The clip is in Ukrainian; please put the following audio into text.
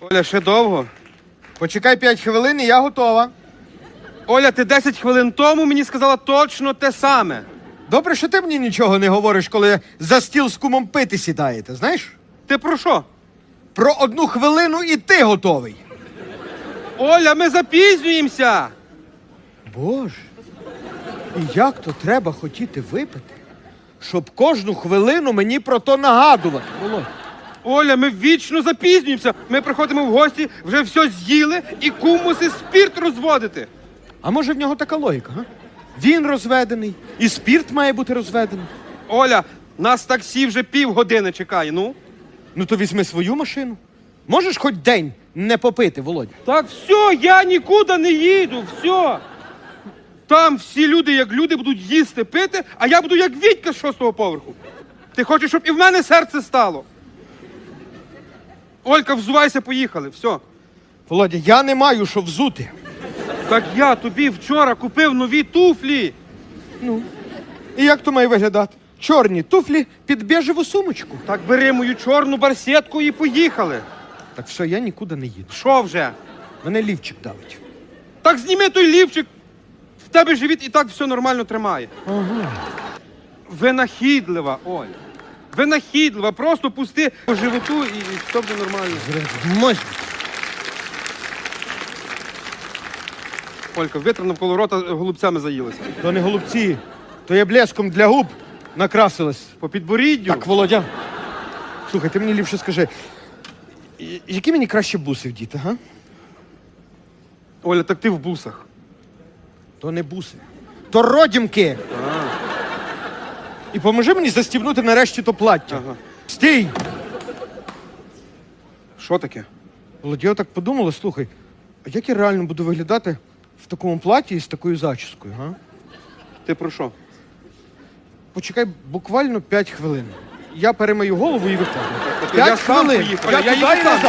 Оля, ще довго? Почекай 5 хвилин, і я готова. Оля, ти 10 хвилин тому мені сказала точно те саме. Добре, що ти мені нічого не говориш, коли за стіл з кумом пити сідаєте, знаєш? Ти про що? Про одну хвилину і ти готовий. Оля, ми запізнюємося. Боже. І як то треба хотіти випити, щоб кожну хвилину мені про то нагадувати. Володь. Оля, ми вічно запізнюємося. Ми приходимо в гості, вже все з'їли і кум мусить спірт розводити. А може в нього така логіка, га? Він розведений, і спірт має бути розведений. Оля, нас таксі вже півгодини чекає. Ну. Ну то візьми свою машину. Можеш хоч день не попити, Володя? Так все, я нікуди не їду, все. Там всі люди, як люди, будуть їсти, пити, а я буду як Вітька з шостого поверху. Ти хочеш, щоб і в мене серце стало. Олька, взувайся, поїхали. Все. Володя, я не маю що взути. Так я тобі вчора купив нові туфлі. І як то має виглядати? Чорні туфлі під біжеву сумочку. Так бери мою чорну барсетку і поїхали. Так все, я нікуди не їду. Що вже? Мене лівчик давить. Так зніми той лівчик. В тебе живіт і так все нормально тримає. Ага. Винахідлива, Оль. Винахідлива. Просто пусти по животу і, і все буде нормально. Можна. Олька, витра навколо рота голубцями заїлася. То не голубці, то я блеском для губ накрасилась. По підборіддю. Так, Володя. Слухай, ти мені ліпше скажи, і- які мені краще буси вдіти, га? Оля, так ти в бусах. То не буси. То родімки. І поможи мені застібнути нарешті то плаття. Ага. Стій! Що таке? Володя, я так подумала, слухай, а як я реально буду виглядати в такому платі і з такою зачіскою, га? Ти про що? Почекай буквально 5 хвилин. Я перемию голову і виходжу. Я сам хвилин. поїхав. Я туди і сам. назад.